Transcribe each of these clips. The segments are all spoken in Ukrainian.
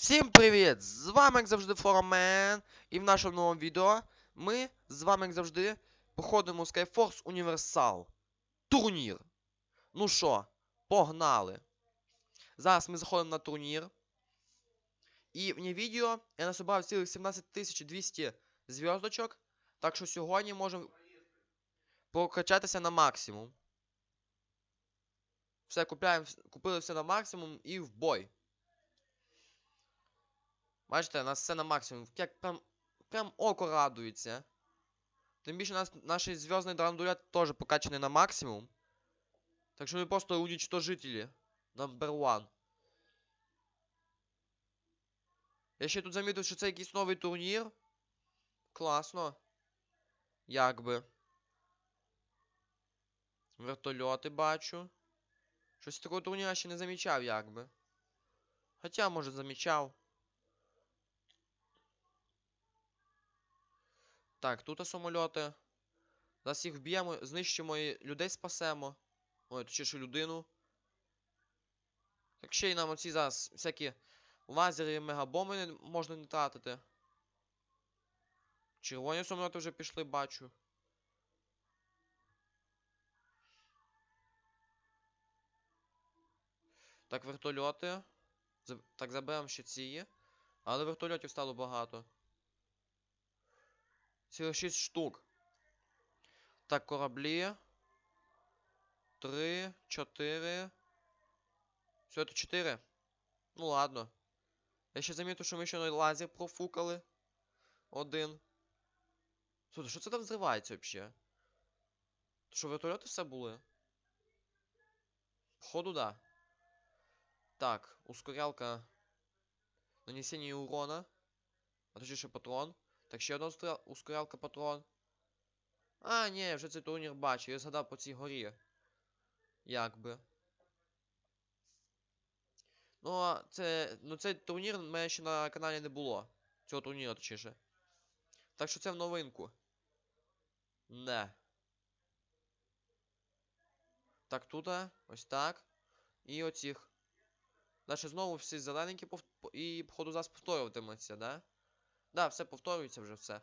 Всім привіт! З вами, як завжди, Форомен. І в нашому новому відео ми з вами, як завжди, походимо у Skyforce Universal. Турнір. Ну що, погнали. Зараз ми заходимо на турнір. І в ній відео я насобрав цілих 17200 зв'язочок. Так що сьогодні можемо прокачатися на максимум. Все, купляємо, купили все на максимум і в бой. Бачите, у нас все на максимум. Як прям, прям око радується. Тим більше нас, наш зв'язний драндулет теж покачаний на максимум. Так що ми просто уничтожителі. Number one. Я ще тут замітив, що це якийсь новий турнір. Класно. Якби. Вертольоти бачу. Щось такого турніра ще не замічав, якби. Хоча, може, замічав. Так, тут самольоти. Зараз їх вб'ємо, знищимо і людей спасемо. Ой, точніше людину. Так ще й нам оці зараз всякі лазери і мегабомби не, можна не тратити. Червоні самольоти вже пішли, бачу. Так, вертольоти. Так, заберемо ще ці. Але вертольотів стало багато. Цілих 6 штук. Так, кораблі. 3, 4. Все, це 4. Ну ладно. Я ще замітив, що ми ще на лазер профукали. Один. Слухай, що це там взривається взагалі? Що вертольоти все були? Походу, да. Так, ускорялка. Нанесення урона. А точніше патрон. Так, ще одна ускорялка патрон. А, ні, вже цей турнір бачив. Я згадав по цій горі. Якби. Ну, це. Ну цей турнір в мене ще на каналі не було. Цього турніру, точніше. Так що це в новинку. Не. Так, тут, ось так. І оцих. Далі знову всі зелененькі пов... і, походу, зараз повторюватиметься, да? Да, все повторюється вже все.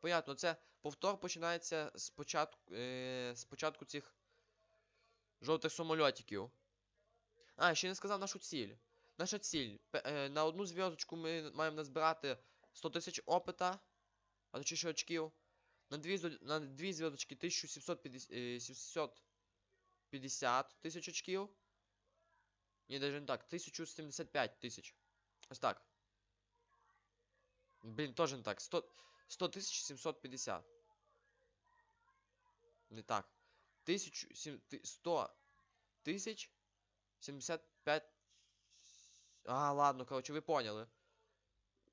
Понятно, це повтор починається з початку, е, з початку цих жовтих самольотиків. А, ще не сказав нашу ціль. Наша ціль. е, на одну зв'язочку ми маємо назбирати 100 тисяч опита, а точніше очків. На дві, на дві зв'язочки 1750 е, 750 тисяч очків. Ні, навіть не так, 1075 тисяч. Ось так. Блін, теж не так. 100 100 750. Не так. 1000, 100 тисяч 75. А, ладно, коротше, ви поняли.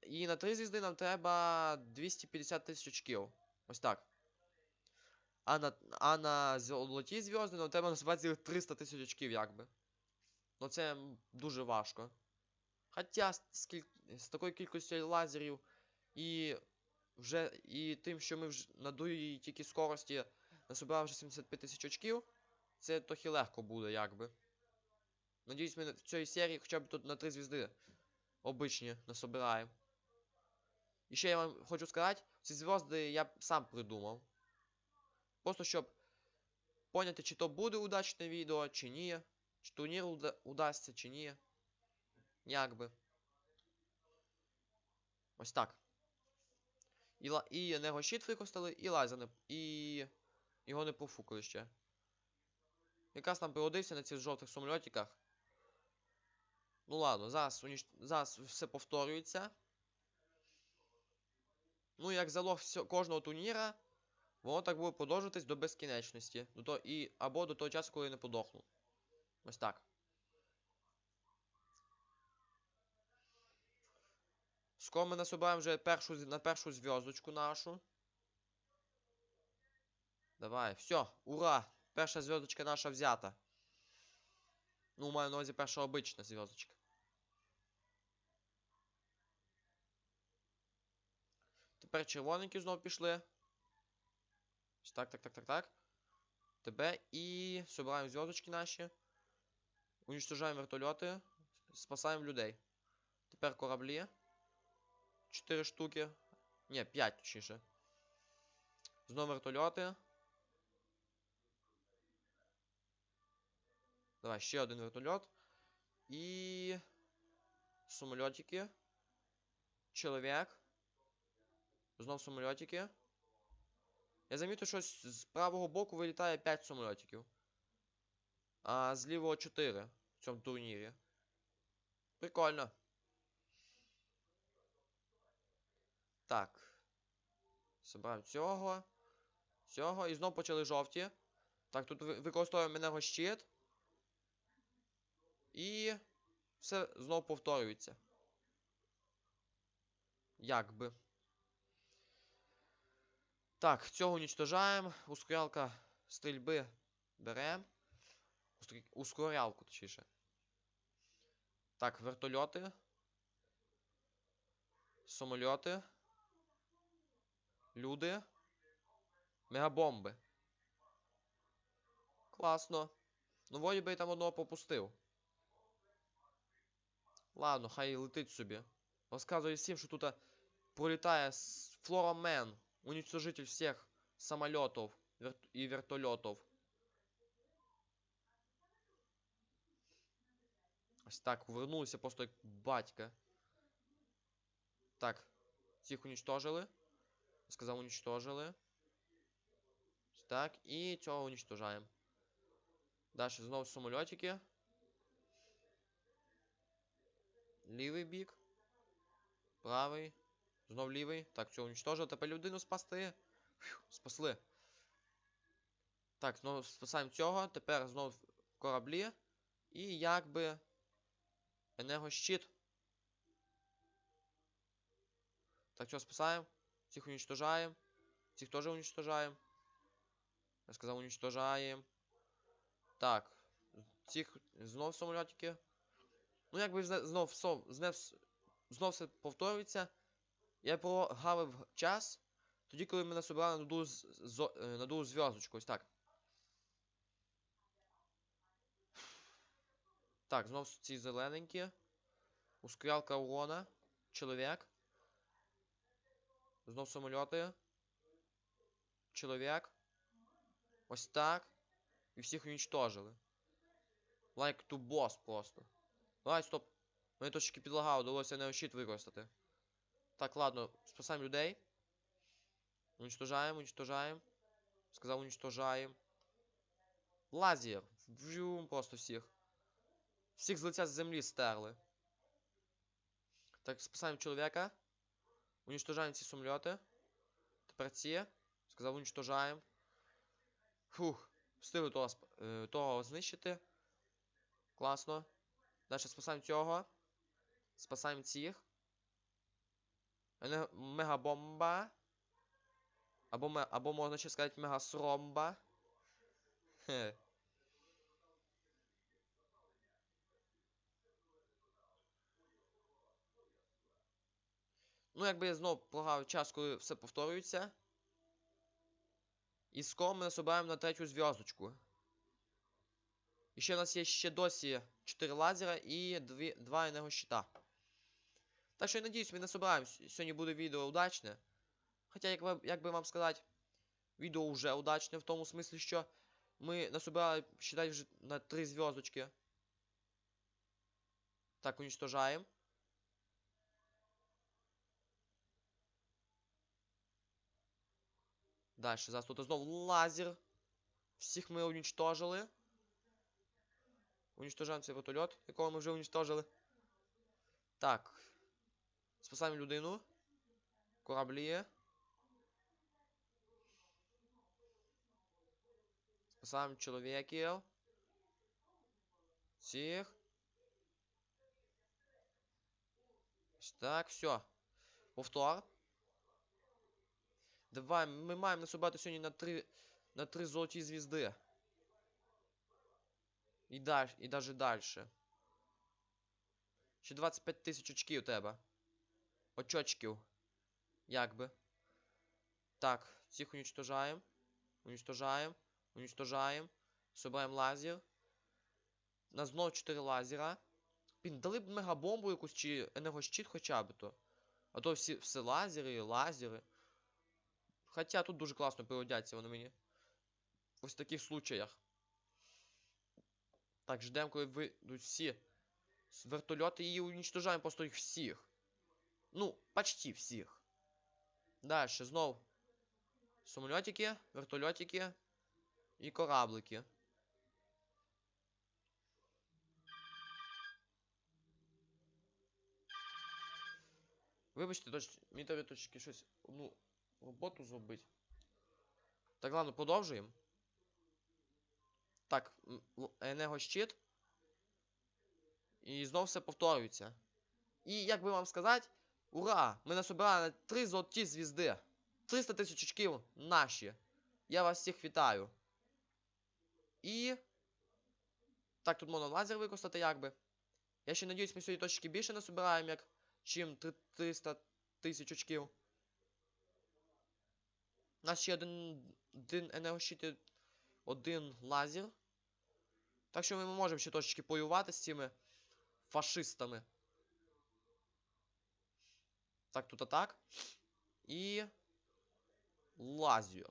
І на 3 звізди нам треба 250 тисяч очків. Ось так. А на, а на золоті зв'язки нам треба називати цілих 300 тисяч очків, якби. Ну це дуже важко. Хоча з, скіль... з такою кількістю лазерів і вже і тим, що ми вже на другій тільки скорості насобрали вже 75 тисяч очків, це трохи легко буде, якби. Надіюсь, ми в цій серії хоча б тут на 3 звізди обичні насобираємо. І ще я вам хочу сказати, ці зв'язки я сам придумав. Просто щоб поняти, чи то буде удачне відео, чи ні. Чи турнір уда удасться, чи ні. Якби. Ось так. І, і енергощит використали, і лазер не... І його не профукали ще. Якраз там пригодився на цих жовтих самольотиках. Ну ладно, зараз, уніш... зараз все повторюється. Ну, як залог всьо... кожного турніра, воно так буде продовжуватись до безкінечності. До того... і... Або до того часу, коли я не подохну. Ось так. Скоро ми насобираємо вже першу, на першу зв'язочку нашу. Давай, все, ура! Перша зв'язочка наша взята. Ну, маю на увазі перша обична зв'язочка. Тепер червоненькі знов пішли. Так, так, так, так, так. Тебе і собираємо зв'язочки наші. Уничтожаємо вертольоти. Спасаємо людей. Тепер кораблі. 4 штуки. Ні, 5 точніше. Знову вертольоти. Давай, ще один вертольот. І. Самольотики. Чоловік. Знов самольотики. Я замітив, що з правого боку вилітає 5 самольотиків. А з лівого 4 в цьому турнірі. Прикольно. Так. Собрав цього. Цього. І знов почали жовті. Так, тут ви- використовуємо енергощит. І все знов повторюється. Якби. Так, цього уничтожаємо. Ускорялка стрільби беремо. Ускорялку, точніше. Так, вертольоти. Самольоти. Люди. Мегабомби. Класно. Ну, вроді би я там одного пропустив. Ладно, хай летить собі. Розказую всім, що тут пролітає Флорамен, уничтожитель всіх самольотів вер- і вертольотів. Ось так, вернувся просто як батька. Так, цих уничтожили. Сказав, уничтожили. Так, і цього уничтожаємо. Далі знову самольотики. Лівий бік. Правий. Знов лівий. Так, цього уничтожили. Тепер людину спасти. Фью, спасли. Так, знову спасаємо цього. Тепер знов кораблі. І якби. Енергощит. Так, цього спасаємо. Цих уничтожаємо. Цих теж уничтожаємо. Я сказав, уничтожаємо. Так. Цих знов самолітики. Ну, якби знов, знов, знов, знов все повторюється. Я прогавив час. Тоді, коли ми насобирали на ду, на ду зв'язочку. Ось так. Так, знов ці зелененькі. Ускорялка урона. Чоловік. Знов самольоти. Чоловік. Ось так. І всіх уничтожили. Like to boss просто. Давай, стоп. Мені трошки підлагало, довелося не щит використати. Так, ладно, спасаємо людей. Уничтожаємо, уничтожаємо. Сказав, уничтожаємо. Лазер. Вжум просто всіх. Всіх з лиця з землі стерли. Так, спасаємо чоловіка. Уничтожаємо ці самоліти. Тепер ці. Сказав, уничтожаємо. Фух. Встигли того, е, того знищити. Класно. Далі спасаємо цього. Спасаємо цих. Мегабомба. Або, або можна ще сказати мегасромба. Хе. Ну, якби я знов програв час, коли все повторюється. І скоро ми насобираємо на третю зв'язочку. І ще у нас є ще досі 4 лазера і 2, 2 енергощита. Так що я надіюсь, ми насобираємо. Сьогодні буде відео удачне. Хоча, як, як би вам сказати, відео вже удачне в тому смислі, що ми насобирали, считай, вже на 3 зв'язочки. Так, уничтожаємо. Далі, зараз тут знову лазер. Всіх ми уничтожили. Уничтожаємо цей вертольот, якого ми вже уничтожили. Так. Спасаємо людину. Кораблі. Спасаємо чоловіків. Всіх. Ось Так, все. Повтор. Давай, ми маємо насобати сьогодні на три, на три золоті звізди. І далі, і даже дальше. Ще 25 тисяч очків у тебе. Очочків. Якби. Так, цих уничтожаємо. Уничтожаємо. Уничтожаємо. Собираємо лазер. Нас знову 4 лазера. Блін, дали б мегабомбу якусь чи енергощит хоча б то. А то всі, все лазери, лазери. Хоча тут дуже класно пригодяться вони мені. Ось в таких случаях. Так, ждемо, коли вийдуть всі. Вертольоти і уничтожаємо просто їх всіх. Ну, почти всіх. Дальше, знов. Самольотики, вертольотики і кораблики. Вибачте, мені треба точки щось одну роботу зробити. Так, ладно, продовжуємо. Так, м, л- енергощит. І знов все повторюється. І як би вам сказати, ура! Ми насобирали 3 золоті звізди. 300 тисяч очків наші. Я вас всіх вітаю. І. Так, тут можна лазер використати якби. Я ще надіюсь, ми сьогодні точки більше насобираємо, як чим 300 тисяч очків. У нас ще один, один енергощит один лазер. Так що ми можемо ще трошечки воювати з цими фашистами. Так, тут атак. І. Лазер.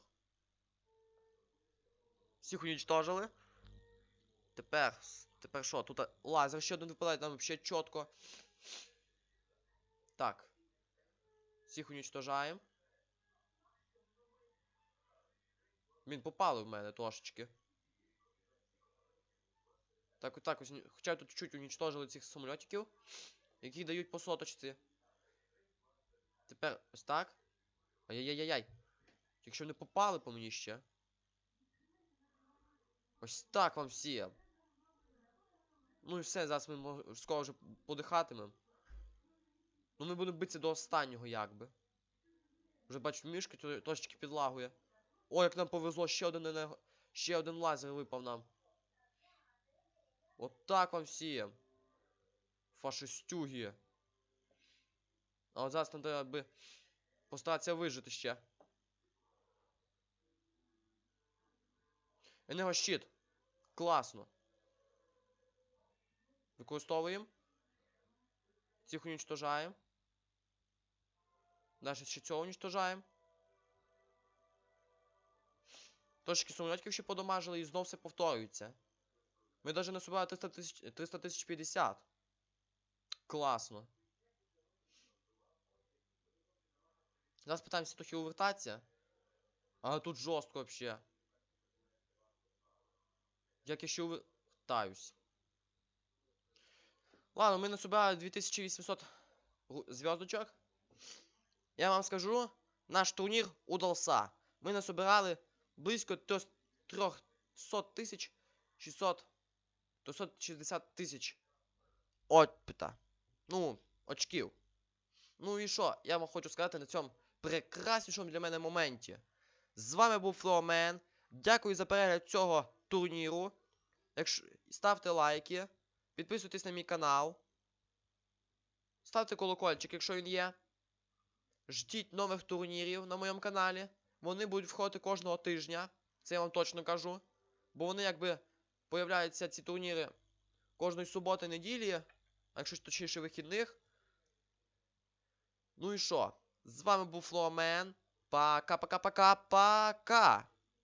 Всіх уничтожили. Тепер. Тепер що? Тут лазер ще один випадає, нам взагалі чітко. Так. Всіх уничтожаємо. Він попали в мене трошечки. Так, отак ось. Хоча тут чуть уничтожили цих самольотиків, які дають по соточці. Тепер ось так. Ай-яй-яй-яй. Якщо не попали по мені ще. Ось так вам всім. Ну і все, зараз ми скоро вже подихатимемо. Ну ми будемо битися до останнього якби. Вже бачу, мішки трошечки підлагує. О, як нам повезло, ще один енерго... ще один лазер випав нам. От так вам всім. Фашистюги. А от зараз нам треба би постаратися вижити ще. Енергощит. Класно. Використовуємо. Цих уничтожаємо. Далі ще цього уничтожаємо. Трошки самолітиків ще подамажили і знов все повторюється. Ми навіть не собрали 300 тисяч 300 тисяч 50. Класно. Зараз питаємося трохи увертатися. Але тут жорстко вообще. Як я ще увертаюсь. Ладно, ми насобирали 2800 зв'язочок. Я вам скажу, наш турнір удался. Ми насобирали близько 300 тисяч 600 360 тисяч отпита. Ну, очків. Ну і що? Я вам хочу сказати на цьому прекраснішому для мене моменті. З вами був Флоумен. Дякую за перегляд цього турніру. Якщо... Ставте лайки, підписуйтесь на мій канал. Ставте колокольчик, якщо він є. Ждіть нових турнірів на моєму каналі. Вони будуть входити кожного тижня. Це я вам точно кажу. Бо вони якби появляються ці турніри кожної суботи неділі, а якщо точніше вихідних. Ну і що? З вами був Флоумен. Пока-пока-пока-пока!